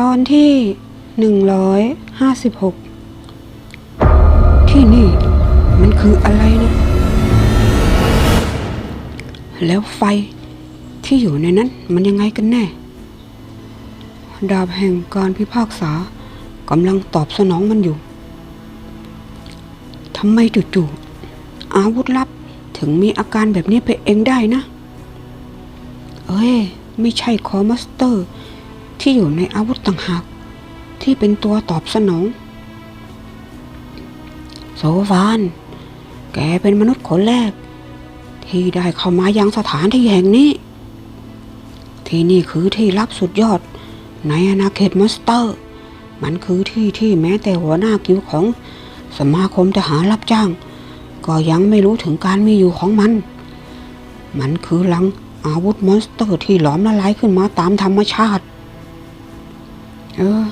ตอนที่หนึ่งร้อยห้าสิบหกที่นี่มันคืออะไรนะ แล้วไฟที่อยู่ในนั้นมันยังไงกันแน่ ดาบแห่งการพิพากษากำลังตอบสนองมันอยู่ทำไมจู่ๆอาวุธลับถึงมีอาการแบบนี้ไปเองได้นะ เอ้ย ไม่ใช่คอมัสเตอร์ ที่อยู่ในอาวุธต่างหากที่เป็นตัวตอบสนอง โซฟาน แกเป็นมนุษย์คนแรก ที่ได้เข้ามายังสถานที่แห่งนี้ ที่นี่คือที่ลับสุดยอดในอาณาเขตมอนสเตอร์ มันคือที่ที่แม้แต่หัวหน้ากิวของสมาคมทหารรับจ้าง ก็ยังไม่รู้ถึงการมีอยู่ของมัน มันคือลังอาวุธมอนสเตอร์ที่หลอมละลายขึ้นมาตามธรรมชาติ เออ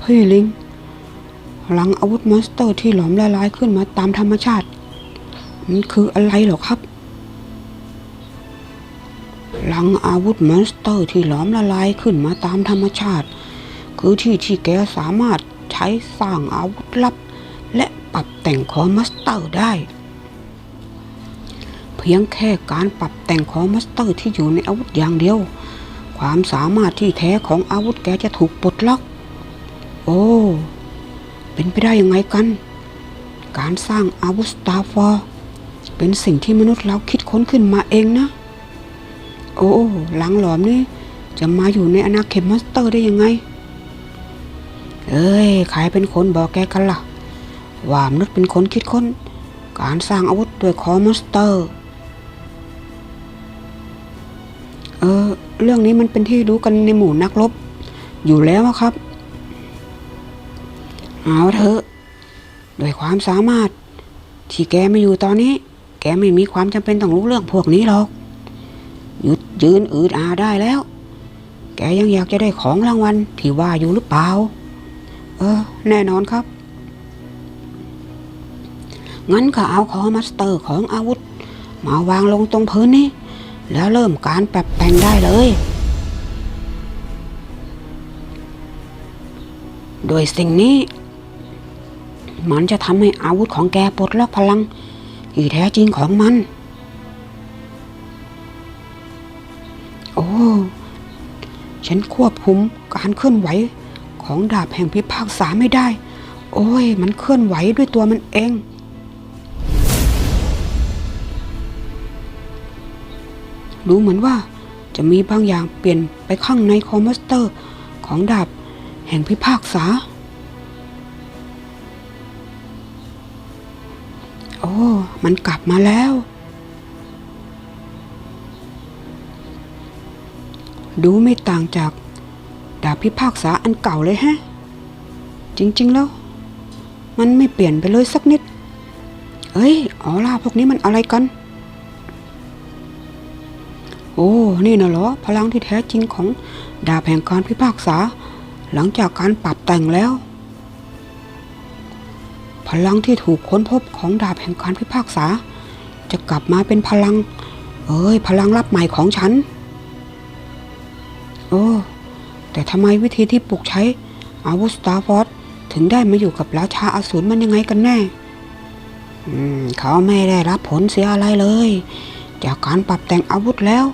พี่ลิง หลังอาวุธมอนสเตอร์ที่หลอมละลายขึ้นมาตามธรรมชาติ มันคืออะไรหรอครับ หลังอาวุธมอนสเตอร์ที่หลอมละลายขึ้นมาตามธรรมชาติ คือที่ที่แกสามารถใช้สร้างอาวุธลับ และปรับแต่งของมัสเตอร์ได้ เพียงแค่การปรับแต่งของมัสเตอร์ที่อยู่ในอาวุธอย่างเดียว ความสามารถที่แท้ของอาวุธแกจะถูกปลดล็อก โอ้ เป็นไปได้ยังไงกัน การสร้างอาวุธสตาร์ฟอร์เป็นสิ่งที่มนุษย์เราคิดค้นขึ้นมาเองนะ โอ้หลังหลอมนี่จะมาอยู่ในอาณาเขตมอนสเตอร์ได้ยังไง เอ้ยใครเป็นคนบอกแกกันล่ะ ว่ามนุษย์เป็นคนคิดค้น การสร้างอาวุธด้วยคอมอนสเตอร์ เรื่องนี้มันเป็นที่รู้กันในหมู่นักรบ อยู่แล้วครับ เอาเถอะด้วยความสามารถ ที่แกไม่อยู่ตอนนี้ แกไม่มีความจำเป็นต้องรู้เรื่องพวกนี้หรอก หยุดยืนอืดอาได้แล้ว แกยังอยากจะได้ของรางวัลที่ว่าอยู่หรือเปล่า เออ แน่นอนครับ งั้นก็เอาคอมาสเตอร์ของอาวุธ มาวางลงตรงพื้นนี้ แล้วเริ่มการปรับแต่งได้เลย โดยสิ่งนี้ มันจะทำให้อาวุธของแกปลดล็อกพลัง ที่แท้จริงของมัน โอ้ ฉันควบคุมการเคลื่อนไหวของดาบแห่งพิพากษาไม่ได้ โอ้ย มันเคลื่อนไหวด้วยตัวมันเอง รู้เหมือนว่าจะมีบางอย่างเปลี่ยนไปข้างในคอมมสเตอร์ของดาบแห่งพิพากษา โอ้ มันกลับมาแล้ว ดูไม่ต่างจากดาบพิพากษาอันเก่าเลยฮะ จริง ๆ แล้ว มันไม่เปลี่ยนไปเลยสักนิด เอ้ยออล่าพวกนี้มันอะไรกัน อ้นี่นะเหรอพลังที่แท้จริงของดาบแห่งการพิพากษา หลังจากการปรับแต่งแล้ว พลังที่ถูกค้นพบของดาบแห่งการพิพากษา จะกลับมาเป็นพลัง เอ้ย พลังลับใหม่ของฉัน โอ้ แต่ทำไมวิธีที่ปลุกใช้อาวุธสตาร์ฟอร์ถึงได้มาอยู่กับราชาอสูรมันยังไงกันแน่เขาไม่ได้รับผลเสียอะไรเลย จากการปรับแต่งอาวุธแล้ว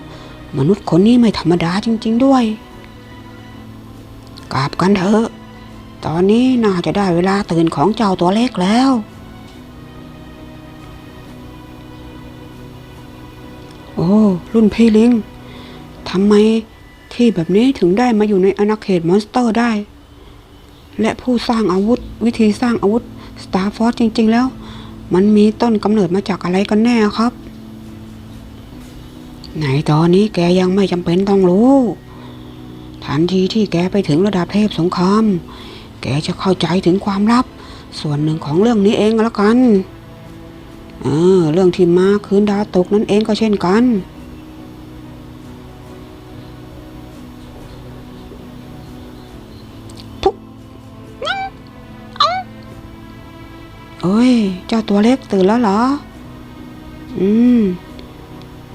มนุษย์คนนี้ไม่ธรรมดาจริง ๆด้วย กลับกันเถอะ ตอนนี้น่าจะได้เวลาตื่นของเจ้าตัวเล็กแล้ว โอ้ รุ่นพี่ลิงทำไมที่แบบนี้ถึงได้มาอยู่ในอาณาเขตมอนสเตอร์ได้ และผู้สร้างอาวุธ วิธีสร้างอาวุธสตาร์ฟอร์จริง ๆ แล้ว มันมีต้นกำเนิดมาจากอะไรกันแน่ครับ ไหนตอนนี้แกยังไม่จำเป็นต้องรู้ ทันทีที่แกไปถึงระดับเทพสงคราม แกจะเข้าใจถึงความลับ ส่วนหนึ่งของเรื่องนี้เองแล้วกันเออเรื่องที่มาคืนดาวตกนั่นเองก็เช่นกัน ทุกโอ้ย เจ้าตัวเล็กตื่นแล้วเหรอ อืม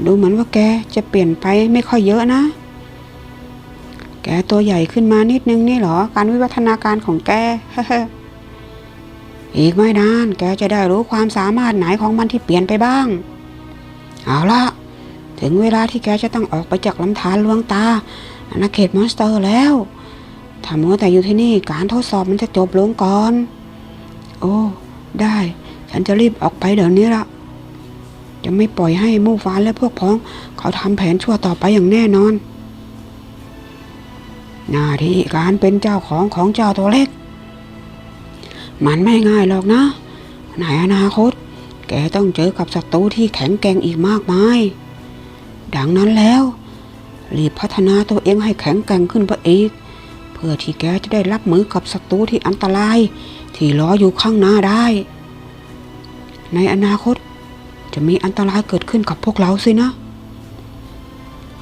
ดูเหมือนว่าแกจะเปลี่ยนไปไม่ค่อยเยอะนะ แกตัวใหญ่ขึ้นมานิดนึงนี่หรอ การวิวัฒนาการของแก อีกไม่นาน แกจะได้รู้ความสามารถไหนของมันที่เปลี่ยนไปบ้าง เอาละ ถึงเวลาที่แกจะต้องออกไปจากลำธารลวงตาอาณาเขตมอนสเตอร์แล้วถ้ามัวแต่อยู่ที่นี่การทดสอบมันจะจบลงก่อน โอ้ ได้ ฉันจะรีบออกไปเดี๋ยวนี้ละ จะไม่ปล่อยให้มู่ฟ้านและพวกพ้อง เขาทำแผนชั่วต่อไปอย่างแน่นอน หน้าที่การเป็นเจ้าของของเจ้าตัวเล็ก มันไม่ง่ายหรอกนะในอนาคต แกต้องเจอกับศัตรูที่แข็งแกร่งอีกมากมาย ดังนั้นแล้ว รีบพัฒนาตัวเองให้แข็งแกร่งขึ้นไปอีก เพื่อที่แกจะได้รับมือกับศัตรูที่อันตราย ที่รออยู่ข้างหน้าได้ ในอนาคต จะมีอันตรายเกิดขึ้นกับพวกเราสินะ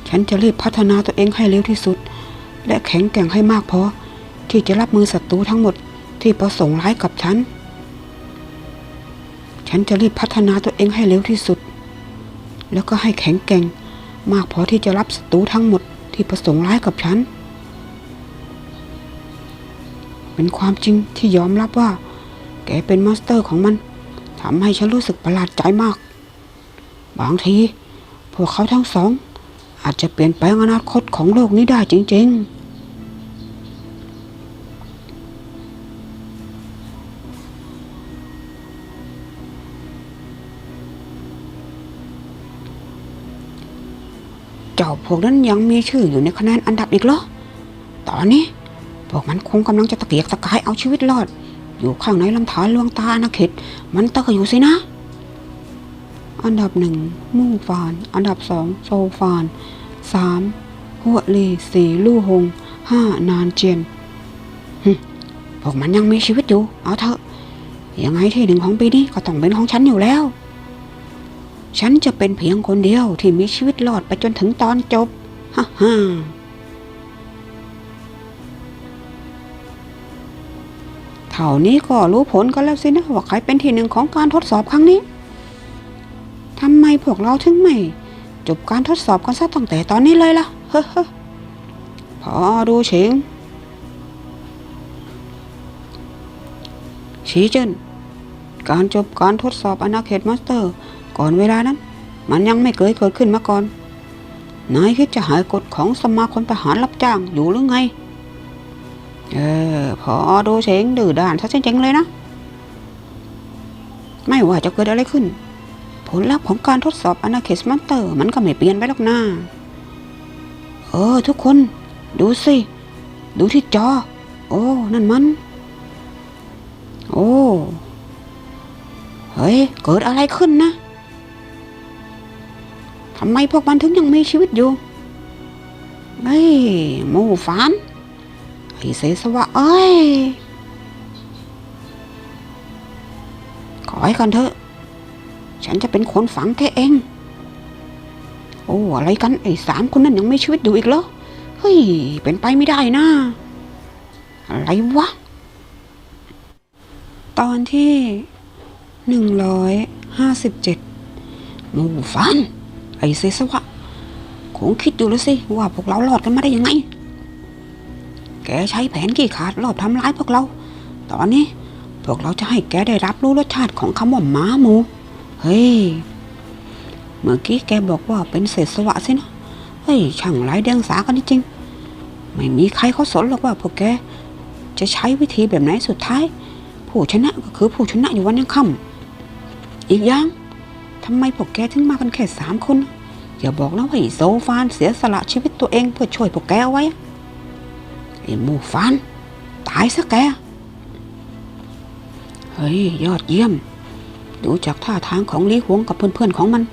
ฉันจะรีบพัฒนาตัวเองให้เร็วที่สุด และแข็งแกร่งให้มากพอ ที่จะรับมือศัตรูทั้งหมดที่ประสงค์ร้ายกับฉัน ฉันจะรีบพัฒนาตัวเองให้เร็วที่สุด แล้วก็ให้แข็งแกร่งมากพอที่จะรับศัตรูทั้งหมดที่ประสงค์ร้ายกับฉัน เป็นความจริงที่ยอมรับว่า แกเป็นมาสเตอร์ของมันทำให้ฉันรู้สึกประหลาดใจมาก บางที พวกเขาทั้งสอง อาจจะเปลี่ยนแปลงอนาคตของโลกนี้ได้จริงๆเจ้าพวกนั้นยังมีชื่ออยู่ในคะแนนอันดับอีกเหรอ ตอนนี้ พวกมันคงกำลังจะตะเกียกตะกายเอาชีวิตรอด อยู่ข้างในลำธารลวงตาอาณาเขตมันตอร์อยู่สินะ อันดับหนึ่งมู่ฟาน อันดับสองโซฟานสามหัวลีสี่ลู่หงห้านานเจียนหึพวกมันยังมีชีวิตอยู่ เอาเถอะ ยังไงที่หนึ่งของปีนี้ก็ต้องเป็นของฉันอยู่แล้ว ฉันจะเป็นเพียงคนเดียวที่มีชีวิตรอดไปจนถึงตอนจบ ฮ่าฮ่าเท่านี้ก็รู้ผลกันแล้วสินะว่าใครเป็นที่หนึ่งของการทดสอบครั้งนี้ มพวกเราถึงไม่จบการทดสอบกันซะตั้งแต่ตอนนี้เลยล่ะ เฮ้อพอดูเฉิงชีเจนการจบการทดสอบอนาเขตมาสเตอร์ ก่อนเวลานั้น มันยังไม่เคยเกิดขึ้นมาก่อน นายคิดจะหายกฎของสมาคมทหารรับจ้างอยู่หรือไง เออ พอดูเสียงดื้อด้านซะจริงๆเลยนะ ไม่ว่าจะเกิดอะไรขึ้น ผลลัพธ์ของการทดสอบอนาเขตมอนเตอร์ มันก็ไม่เปลี่ยนไปหรอกนะเออ ทุกคน ดูสิ ดูที่จอ โอ้ นั่นมัน โอ้ เฮ้ย เกิดอะไรขึ้นนะทำไมพวกมันถึงยังมีชีวิตอยู่เฮ้ยหมูฟานไอ้เสสวะเอ้ยขอให้กันเถอะ ฉันจะเป็นคนฝังแกเอง โอ้อะไรกันไอ้สามคนนั้นยังไมีชีวิตอยู่อีกเหรอ เฮ้ย เป็นไปไม่ได้นะอะไรวะ ตอนที่หนึ่งร้อยห้าสิบเจ็ดหมูฟัน ไอ้เซสวะคงคิดอยู่แล้วสิ ว่าพวกเรารอดกันมาได้ยังไง แกใช้แผนกี่ขาดรอบทำร้ายพวกเรา ตอนนี้พวกเราจะให้แกได้รับรู้รสชาติของคำว่าหมาหมู เฮ้ย เมื่อกี้แกบอกว่าเป็นเศษสวะสินะเฮ้ย ช่างไร้เดียงสากันจริง ไม่มีใครเขาสนหรอกว่าพวกแก จะใช้วิธีแบบไหนสุดท้าย ผู้ชนะก็คือผู้ชนะอยู่วันยังค่ำอีกอย่างทำไมพวกแกถึงมากันแค่สามคน อย่าบอกนะว่าไอ้โซฟานเสียสละชีวิตตัวเองเพื่อช่วยพวกแกเอาไว้ไอ้หมูฟาน ตายซะแก เฮ้ย ยอดเยี่ยม ดูจากท่าทางของลีหวงกับเพื่อนๆของมัน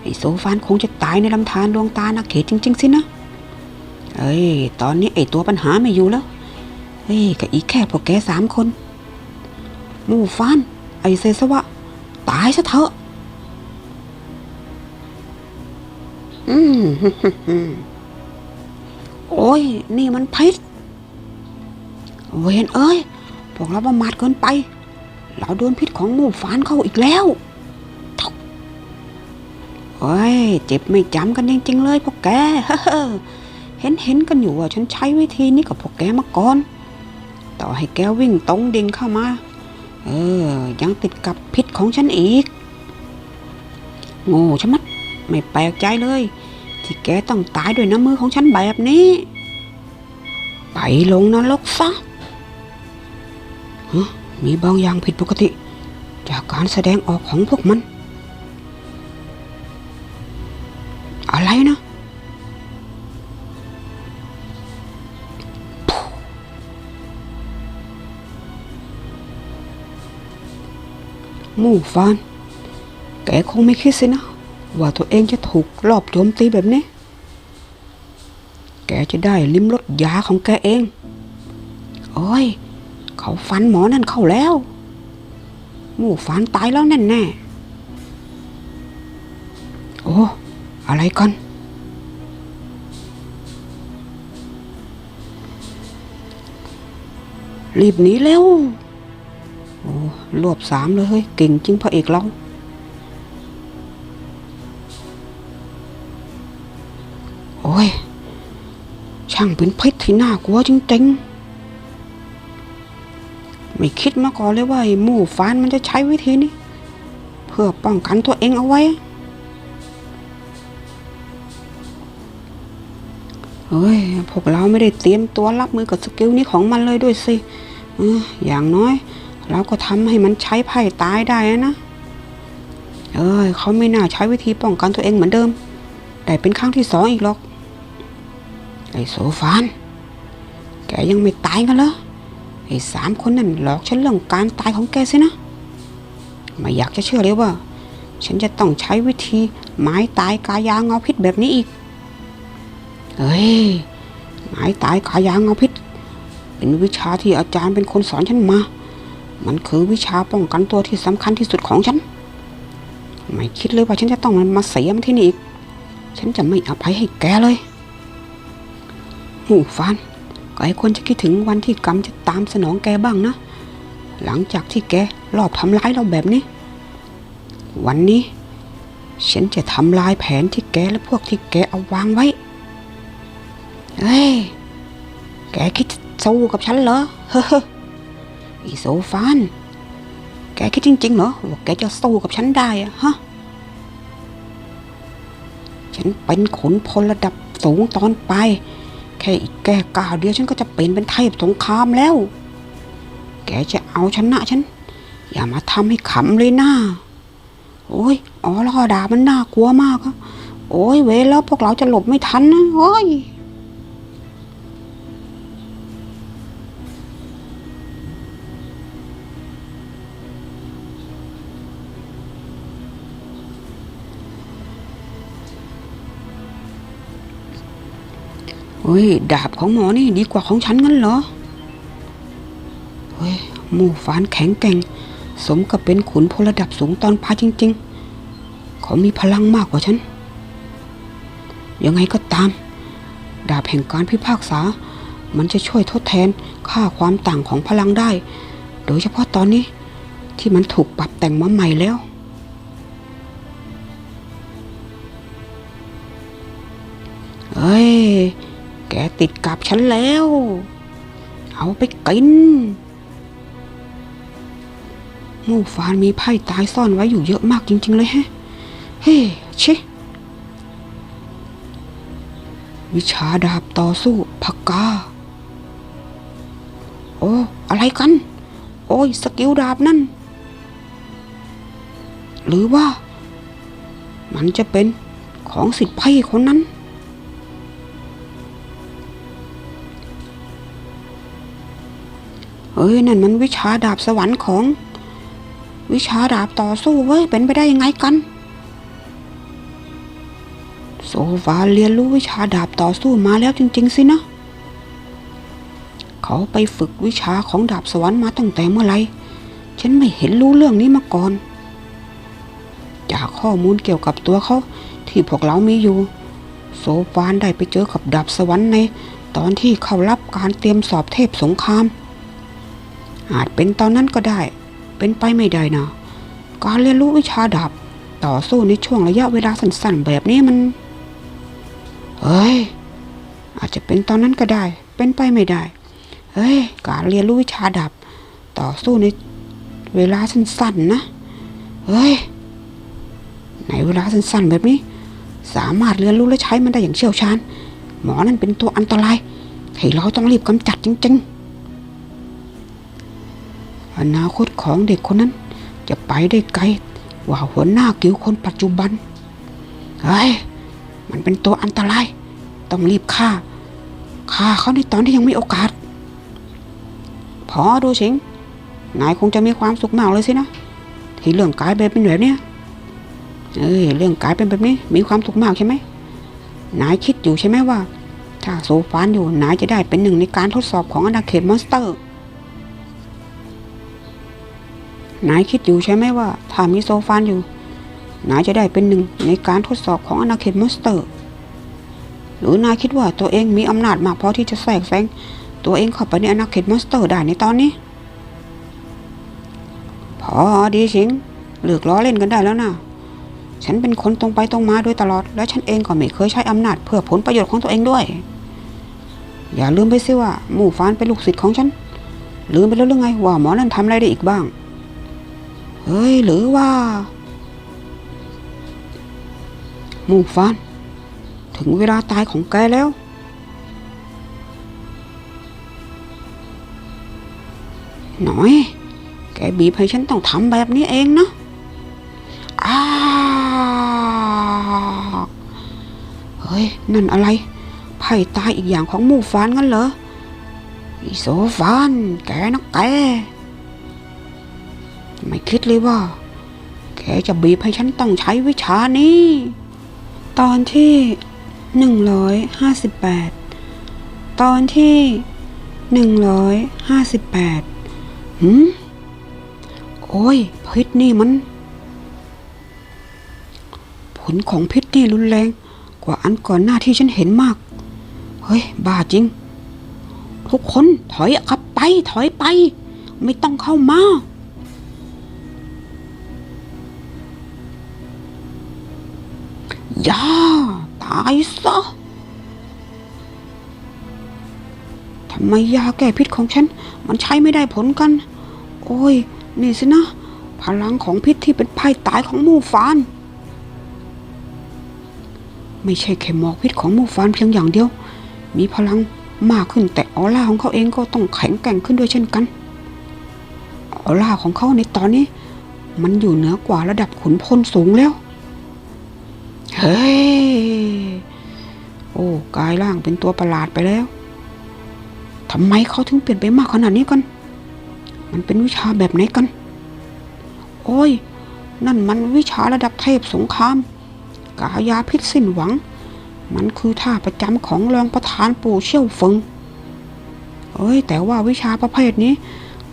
ไอโซฟานคงจะตายในลำธารดวงตานาเขตจริง ๆ สินะเฮ้ย ตอนนี้ไอตัวปัญหาไม่อยู่แล้วเฮ้ยก็อีกแค่พวกแกสามคนหมูฟาน ไอเซสวะ ตายซะเถอะ อืมโอ้ย นี่มันพิษเวนเอ้ย พวกเราประมาทเกินไป เราโดนพิษของหมูฟานเข้าอีกแล้วเท่าโอ้ยเจ็บไม่จำกันจริงๆเลยพวกแกเฮ้อเห็นเห็นกันอยู่ว่าฉันใช้วิธีนี้กับพวกแกมาก่อน ต่อให้แกวิ่งตรงดิ่งเข้ามา เออ ยังติดกับพิษของฉันอีก โง่ชะมัด ไม่แปลกใจเลย ที่แกต้องตายด้วยน้ำมือของฉันแบบนี้ ไปลงนรกซะฮะ มีบางอย่างผิดปกติ จากการแสดงออกของพวกมัน อะไรนะหมู่ฟาน แกคงไม่คิดสินะ ว่าตัวเองจะถูกลอบโจมตีแบบนี้ แกจะได้ลิ้มรสยาของแกเอง โอ้ย เขาฟันหมอนั่นเข้าแล้วหมูฟานตายแล้วแน่แน่โอ้อะไรกันรีบหนีเร็วโอ้รวบสามเลยเฮ้ยเก่งจริงพระเอกเราโอ้ย ช่างเป็นพิษที่น่ากลัวจริงๆ ไม่คิดมาก่อนเลยว่าหมู่ฟานมันจะใช้วิธีนี้ เพื่อป้องกันตัวเองเอาไว้ เฮ้ย พวกเราไม่ได้เตรียมตัวรับมือกับสกิลนี้ของมันเลยด้วยสิอออย่างน้อย เราก็ทำให้มันใช้ไพ่ตายได้นะ เอ้ยเขาไม่น่าใช้วิธีป้องกันตัวเองเหมือนเดิม แต่เป็นครั้งที่สองอีกหรอก ไอ้โซฟาน แกยังไม่ตายกันเหรอ ไอ้สามคนนั่นหลอกฉันเรื่องการตายของแกสินะ ไม่อยากจะเชื่อเลยว่า ฉันจะต้องใช้วิธีไม้ตายกายาเงาพิษแบบนี้อีก เฮ้ย ไม้ตายกายาเงาพิษ เป็นวิชาที่อาจารย์เป็นคนสอนฉันมา มันคือวิชาป้องกันตัวที่สำคัญที่สุดของฉัน ไม่คิดเลยว่าฉันจะต้องมาเสียมันที่นี่อีก ฉันจะไม่อภัยให้แกเลย หูฟัน ก็ไอ้คนจะคิดถึงวันที่กรรมจะตามสนองแกบ้างนะ หลังจากที่แกรอบทำร้ายเราแบบนี้ วันนี้ ฉันจะทำลายแผนที่แกและพวกที่แกเอาวางไว้ เฮ้ย แกคิดจะสู้กับฉันเหรอ เฮ้ออีโซฟาน แกคิดจริงๆเหรอว่าแกจะสู้กับฉันได้อะฮะ ฉันเป็นขุนพลระดับสูงตอนไป ค่อีกแก่ก้าวเดียวฉันก็จะเป็นเป็นเทพสงครามแล้ว แกจะเอาชนะฉัน อย่ามาทำให้ขำเลยหนะโอ้ยอ๋อแล้วก็ด่ามันน่ากลัวมากอะโอ้ยเวแล้วพวกเราจะหลบไม่ทันนะโอ้ย เฮ้ย ดาบของหมอนี่ดีกว่าของฉันงั้นเหรอ เฮ้ย หมู่ฟานแข็งแกร่ง สมกับเป็นขุนพลระดับสูงตอนพาจริง ๆ เขามีพลังมากกว่าฉัน ยังไงก็ตาม ดาบแห่งการพิพากษา มันจะช่วยทดแทนค่าความต่างของพลังได้ โดยเฉพาะตอนนี้ที่มันถูกปรับแต่งมาใหม่แล้วเฮ้ย ติดกับฉันแล้ว เอาไปกิน มู่ฟานมีไพ่ตายซ่อนไว้อยู่เยอะมากจริง ๆ เลยฮะ เฮ้ชิวิชาดาบต่อสู้พักกา โอ้ อะไรกัน โอ้ย สกิลดาบนั่น หรือว่า มันจะเป็นของสิทธิ์ไพ่คนนั้น เอ้ยนั่นมันวิชาดาบสวรรค์ของ วิชาดาบต่อสู้เว้ยเป็นไปได้ยังไงกัน โซฟาเรียนรู้วิชาดาบต่อสู้มาแล้วจริง ๆ สินะ เขาไปฝึกวิชาของดาบสวรรค์มาตั้งแต่เมื่อไหร่ฉันไม่เห็นรู้เรื่องนี้มาก่อน จากข้อมูลเกี่ยวกับตัวเขาที่พวกเรามีอยู่ โซฟานได้ไปเจอกับดาบสวรรค์ใน ตอนที่เขารับการเตรียมสอบเทพสงคราม อาจเป็นตอนนั้นก็ได้ เป็นไปไม่ได้นะการเรียนรู้วิชาดาบต่อสู้ในช่วงระยะเวลาสั้นๆ แบบนี้มัน เฮ้ย อาจจะเป็นตอนนั้นก็ได้ เป็นไปไม่ได้ เฮ้ย การเรียนรู้วิชาดาบต่อสู้ในเวลาสั้นๆนะ เฮ้ย ในเวลาสั้นๆแบบนี้ สามารถเรียนรู้และใช้มันได้อย่างเชี่ยวชาญ หมอนั่นเป็นตัวอันตรายที่เราต้องรีบกำจัดจริง ๆ อนาคตของเด็กคนนั้น จะไปได้ไกลกว่าหัวหน้ากิวคนปัจจุบันเฮ้ยมันเป็นตัวอันตราย ต้องรีบฆ่าฆ่าเขาในตอนที่ยังมีโอกาส พอดูชิงนายคงจะมีความสุขมากเลยสินะที่เรื่องกายเป็นแบบนี้เอ้ยเรื่องกายเป็นแบบนี้ มีความสุขมากใช่ไหมนายคิดอยู่ใช่ไหมว่า ถ้าโซฟานอยู่นายจะได้เป็นหนึ่งในการทดสอบของอนาเขตมอนสเตอร์ นายคิดอยู่ใช่ไหมว่า ถ้ามีโซฟานอยู่ นายจะได้เป็นหนึ่งในการทดสอบของอนาเขตมอนสเตอร์ หรือนายคิดว่าตัวเองมีอำนาจมากพอที่จะแทรกแซงตัวเองเข้าไปในอาณาเขตมอนสเตอร์ได้ในตอนนี้ พอดีสิงเลิกล้อเล่นกันได้แล้วนะฉันเป็นคนตรงไปตรงมาโดยตลอด และฉันเองก็ไม่เคยใช้อำนาจเพื่อผลประโยชน์ของตัวเองด้วย อย่าลืมไปสิว่าหมู่ฟานเป็นลูกศิษย์ของฉัน ลืมไปแล้วหรือไงว่าหมอนั่นทำอะไรได้อีกบ้าง เฮ้ยหรือว่าหมู่ฟาน ถึงเวลาตายของแกแล้ว หน่อย แกบีบให้ฉันต้องทำแบบนี้เองนะอ้าเฮ้ย นั่นอะไร ไพ่ตายอีกอย่างของหมู่ฟานงั้นเหรออีโซฟาน แกนะแก ไม่คิดเลยว่า แกจะบีบให้ฉันต้องใช้วิชานี้ ตอนที่หนึ่งร้อยห้าสิบแปดตอนที่หนึ่งร้อยห้าสิบแปดหืมโอ้ย พิษนี่มัน ผลของพิษนี่รุนแรงกว่าอันก่อนหน้าที่ฉันเห็นมาก เฮ้ย บ้าจริง ทุกคนถอยกลับไป ถอยไป ไม่ต้องเข้ามา ตายซะทำไมยาแก้พิษของฉัน มันใช้ไม่ได้ผลกัน โอ้ย นี่สินะ พลังของพิษที่เป็นภัยตายของมู่ฟาน ไม่ใช่แค่หมอกพิษของมู่ฟานเพียงอย่างเดียว มีพลังมากขึ้นแต่ออร่าของเขาเองก็ต้องแข็งแกร่งขึ้นด้วยเช่นกัน ออร่าของเขาในตอนนี้ มันอยู่เหนือกว่าระดับขุนพลสูงแล้ว เฮ้ย โอ้กายร่างเป็นตัวประหลาดไปแล้วทำไมเขาถึงเปลี่ยนไปมากขนาดนี้กัน มันเป็นวิชาแบบไหนกัน โอ้ย นั่นมันวิชาระดับเทพสงคราม กายาพิษสิ้นหวัง มันคือท่าประจำของรองประธานปู่เชี่ยวเฟิงเอ้ย แต่ว่าวิชาประเภทนี้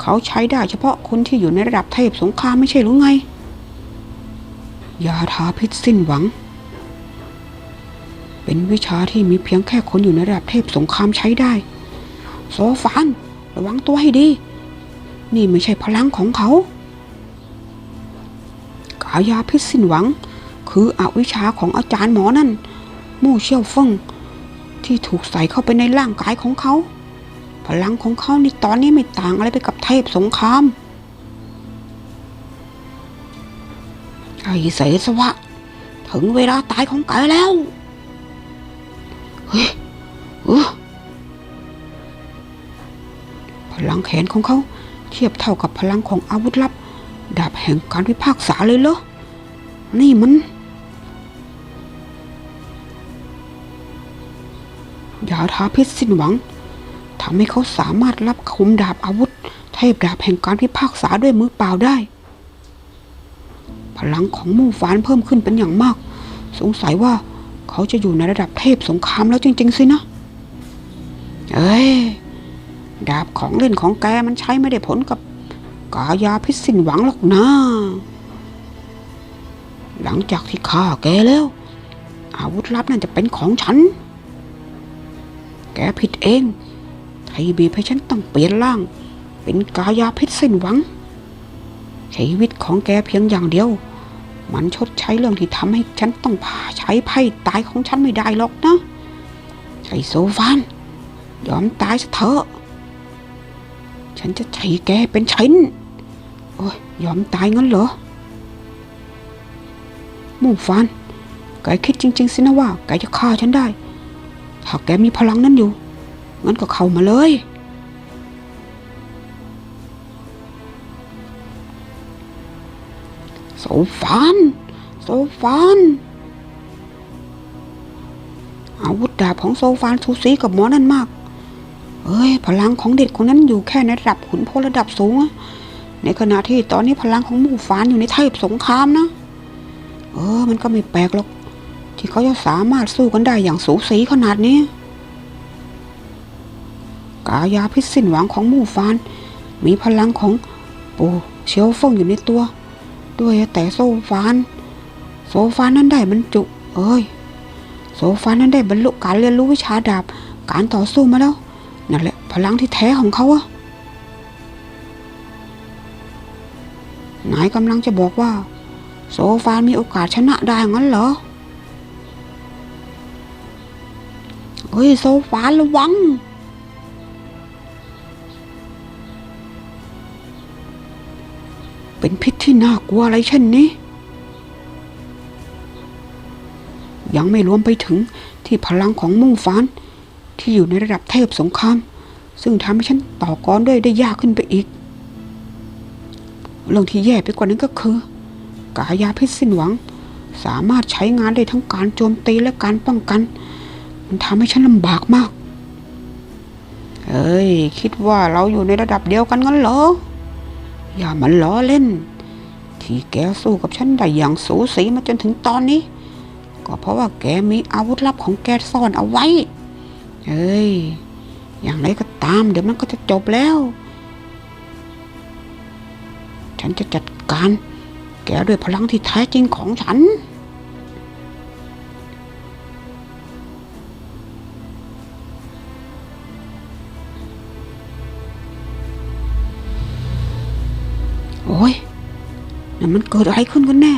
เขาใช้ได้เฉพาะคนที่อยู่ในระดับเทพสงครามไม่ใช่หรือไง ยาทาพิษสิ้นหวัง เป็นวิชาที่มีเพียงแค่คนอยู่ในระดับเทพสงครามใช้ได้ โซฟาน ระวังตัวให้ดี นี่ไม่ใช่พลังของเขา กายาพิษสิ้นหวัง คืออวิชาของอาจารย์หมอนั่น มู่เชี่ยวฟงที่ถูกใส่เข้าไปในร่างกายของเขา พลังของเขาในตอนนี้ไม่ต่างอะไรไปกับเทพสงครามไอ้เสสวะ ถึงเวลาตายของแกแล้ว เฮ้ยเออพลังแขนของเขาเทียบเท่ากับพลังของอาวุธลับ ดาบแห่งการพิพากษาเลยเหรอ นี่มัน ยาทาพิษสิ้นหวังทำให้เขาสามารถรับคุมดาบอาวุธ เทพดาบแห่งการพิพากษาด้วยมือเปล่าได้ พลังของมู่ฟานเพิ่มขึ้นเป็นอย่างมาก สงสัยว่า เขาจะอยู่ในระดับเทพสงครามแล้วจริง ๆ สินะ เอ้ย ดาบของเล่นของแกมันใช้ไม่ได้ผลกับกายาพิษสินหวังหรอกนะ หลังจากที่ฆ่าแกแล้ว อาวุธลับนั่นจะเป็นของฉัน แกผิดเองไทยบีบให้ฉันต้องเปลี่ยนร่าง เป็นกายาพิษสินหวัง ชีวิตของแกเพียงอย่างเดียว มันชดใช้เรื่องที่ทำให้ฉันต้องผ่าใช้ไพ่ตายของฉันไม่ได้หรอกนะไอโซฟานยอมตายซะเถอะ ฉันจะฉีกแกเป็นชิ้น โอ้ยยอมตายงั้นเหรอมู่ฟานแกคิดจริง ๆ สินะว่าแกจะฆ่าฉันได้ ถ้าแกมีพลังนั้นอยู่ งั้นก็เข้ามาเลย ฟานโซฟานอาวุธดาบของโซฟานสูสีกับหมอนั่นมาก เอ้ย พลังของเด็กคนนั้นอยู่แค่ในระดับขุนพลระดับสูงอะในขณะที่ตอนนี้พลังของหมู่ฟานอยู่ในเทพสงครามนะ เออ มันก็ไม่แปลกหรอก ที่เขาจะสามารถสู้กันได้อย่างสูสีขนาดนี้ กายาพิษสิ้นหวังของหมู่ฟาน มีพลังของปูเชียวฟงอยู่ในตัว ด้วยแต่โซฟานโซฟานนั้นได้บรรจุ เอ้ย โซฟานนั้นได้บรรลุการเรียนรู้วิชาดาบ การต่อสู้มาแล้วนั่นแหละพลังที่แท้ของเขาอะนายกำลังจะบอกว่า โซฟานมีโอกาสชนะได้งั้นเหรอเฮ้ยโซฟานระวัง เป็นพิษที่น่ากลัวอะไรเช่นนี้ ยังไม่รวมไปถึงที่พลังของมุ่งฟานที่อยู่ในระดับเทพสงคราม ซึ่งทำให้ฉันต่อกรด้วยได้ยากขึ้นไปอีก เรื่องที่แย่ไปกว่านั้นก็คือ กายาพิษสิ้นหวัง สามารถใช้งานได้ทั้งการโจมตีและการป้องกัน มันทำให้ฉันลำบากมาก เอ้ย คิดว่าเราอยู่ในระดับเดียวกันงั้นเหรอ อย่ามันล้อเล่น ที่แกสู้กับฉันได้อย่างสูสีมาจนถึงตอนนี้ ก็เพราะว่าแกมีอาวุธลับของแกซ่อนเอาไว้ เอ้ย อย่างไรก็ตาม เดี๋ยวมันก็จะจบแล้ว ฉันจะจัดการ แกด้วยพลังที่แท้จริงของฉัน อ้ยนั่นมันเกิดอะไรขึ้นกันแน่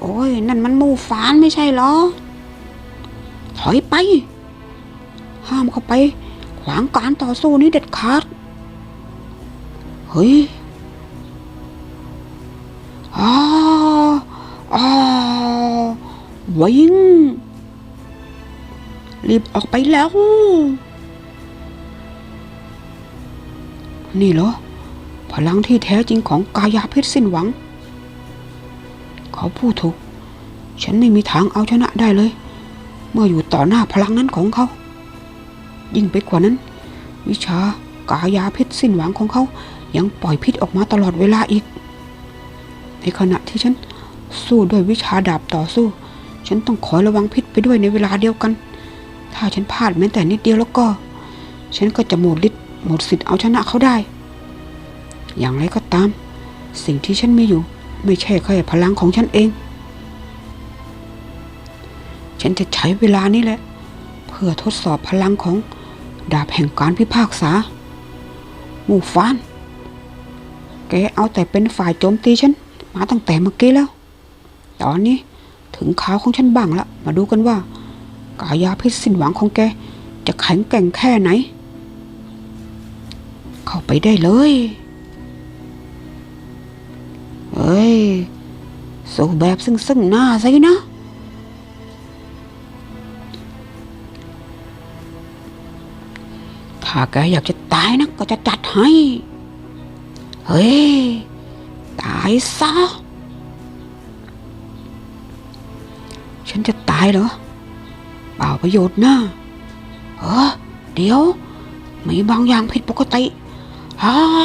โอ้ยนั่นมันมูฟานไม่ใช่เหรอ ถอยไป ห้ามเข้าไป ขวางการต่อสู้นี้เด็ดขาด เฮ้ยอาอาวิ่งรีบออกไปแล้ว นี่เหรอ ลังที่แท้จริงของกายาพิษสิ้นหวัง เขาพูดถูก ฉันไม่มีทางเอาชนะได้เลย เมื่ออยู่ต่อหน้าพลังนั้นของเขา ยิ่งไปกว่านั้น วิชากายาพิษสิ้นหวังของเขา ยังปล่อยพิษออกมาตลอดเวลาอีก ในขณะที่ฉันสู้ด้วยวิชาดาบต่อสู้ ฉันต้องคอยระวังพิษไปด้วยในเวลาเดียวกัน ถ้าฉันพลาดแม้แต่นิดเดียวแล้วก็ ฉันก็จะหมดฤทธิ์หมดสิทธิ์เอาชนะเขาได้ อย่างไรก็ตาม สิ่งที่ฉันมีอยู่ ไม่ใช่แค่พลังของฉันเอง ฉันจะใช้เวลานี้แหละ เพื่อทดสอบพลังของดาบแห่งการพิพากษา หมู่ฟาน แกเอาแต่เป็นฝ่ายโจมตีฉัน มาตั้งแต่เมื่อกี้แล้ว ตอนนี้ถึงขาวของฉันบ้างละ มาดูกันว่า กายาพิษสิ้นหวังของแก จะแข็งแกร่งแค่ไหน เข้าไปได้เลย เอ้ยสู้แบบซึ่งซึ่งหน้าสินะ ถ้าแกอยากจะตายนะก็จะจัดให้ เฮ้ย ตายซะ ฉันจะตายเหรอ เปล่าประโยชน์นะเออเดี๋ยว มีบางอย่างผิดปกติ 啊。